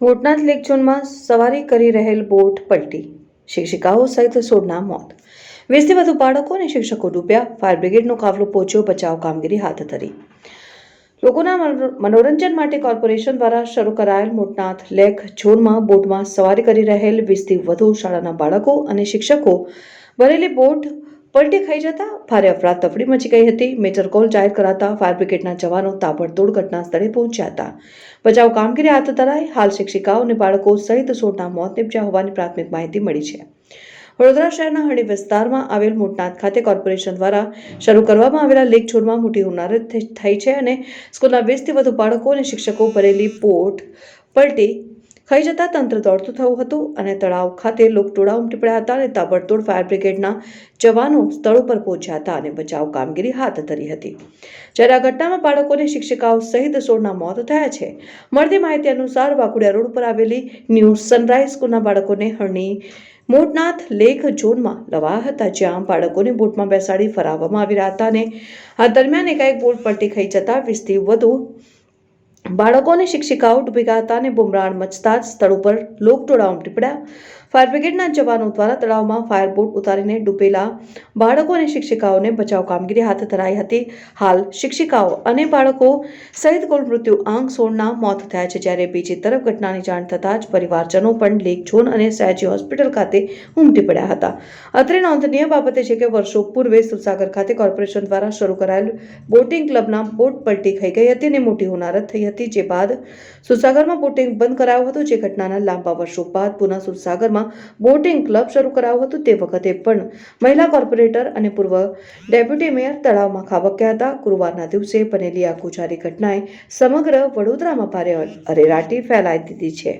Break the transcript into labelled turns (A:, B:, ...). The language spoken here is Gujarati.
A: મોટનાથ લેક ઝોનમાં સવારી કરી રહેલ બોટ પલટી. શિક્ષિકાઓ સહિત સોળના મોત. વીસથી વધુ બાળકો અને શિક્ષકો ડૂબ્યા. ફાયર બ્રિગેડનો કાફલો પહોંચ્યો. બચાવ કામગીરી હાથ ધરી. લોકોના મનોરંજન માટે કોર્પોરેશન દ્વારા શરૂ કરાયેલ મોટનાથ લેક ઝોનમાં બોટમાં સવારી કરી રહેલ વીસથી વધુ શાળાના બાળકો અને શિક્ષકો ભરેલી બોટ પલટી ખાઈ જતા ભારે અફરાતફરી મચી ગઈ હતી. મેજર કોલ જાહેર કરાતા ફાયર બ્રિગેડના જવાનો તાબડતોડ ઘટના સ્થળે પહોંચ્યા હતા. બચાવ કામગીરી હાથ ધરાઈ હાલ શિક્ષિકાઓ અને બાળકો સહિત સોળના મોત નિપજ્યા હોવાની પ્રાથમિક માહિતી મળી છે. વડોદરા શહેરના હળી વિસ્તારમાં આવેલ મોટનાથ ખાતે કોર્પોરેશન દ્વારા શરૂ કરવામાં આવેલા લેક છોડમાં મોટી હોનારત થઈ છે અને સ્કૂલના વીસથી વધુ બાળકો અને શિક્ષકો ભરેલી પોટ પલટી ખાઈ જતા તંત્ર દોડતું થયું હતું અને તળાવ ખાતે લોકટોળા ઉમટીપડ્યા હતા અને તાબડતોડ ફાયર બ્રિગેડના જવાનો સ્થળ ઉપર પહોંચ્યા હતા અને બચાવ કામગીરી હાથ ધરી હતી. જ્યારે આ ઘટનામાં બાળકો અને શિક્ષિકાઓ સહિત સોળના મોત થયા છે, મળતી માહિતી અનુસાર વાકુડિયા રોડ પર આવેલી ન્યૂ સનરાઈઝ સ્કૂલના બાળકોને હરણી મોટનાથ લેક ઝોનમાં લવાયા હતા, જ્યાં બાળકોને બોટમાં બેસાડી ફરાવવામાં આવી રહ્યા હતા અને આ દરમિયાન એકાએક બોટ પલટી ખાઈ જતા વીસથી વધુ બાળકો અને શિક્ષિકાઓ ડૂબી ગયા હતા અને બુમરાણ મચતા જ સ્થળ ઉપર લોકટોળા ઉમટી પડ્યા ફાયર બ્રિગેડના જવાનો દ્વારા તળાવમાં ફાયર બોટ ઉતારીને ડૂબેલા બાળકો અને શિક્ષિકાઓને બચાવ કામગીરી હાથ ધરાઈ હતી. હાલ શિક્ષિકાઓ અને બાળકો સહિત કુલ મૃત્યુ આંક સોળના મોત થયા છે. જ્યારે બીજી તરફ ઘટનાની જાણ થતાં જ પરિવારજનો પણ લેક ઝોન અને સયાજી હોસ્પિટલ ખાતે ઉમટી પડ્યા હતા. અત્રે નોંધનીય બાબતે છે કે વર્ષો પૂર્વે સુરસાગર ખાતે કોર્પોરેશન દ્વારા શરૂ કરાયેલ બોટિંગ ક્લબના બોટ પલટી થઈ ગઈ હતી અને મોટી હોનારત થઈ હતી જે બાદ સુરસાગરમાં બોટિંગ બંધ કરાયું હતું. જે ઘટનાના લાંબા વર્ષો બાદ પુનઃ સુરસાગરમાં બોટિંગ ક્લબ શરૂ કરાયું હતું. તે વખતે પણ મહિલા કોર્પોરેટર અને પૂર્વ ડેપ્યુટી મેયર તળાવમાં ખાબક્યા હતા. ગુરુવારના દિવસે બનેલી આ ગુજારી ઘટનાએ સમગ્ર વડોદરામાં ભારે અરેરાટી ફેલાઈ દીધી છે.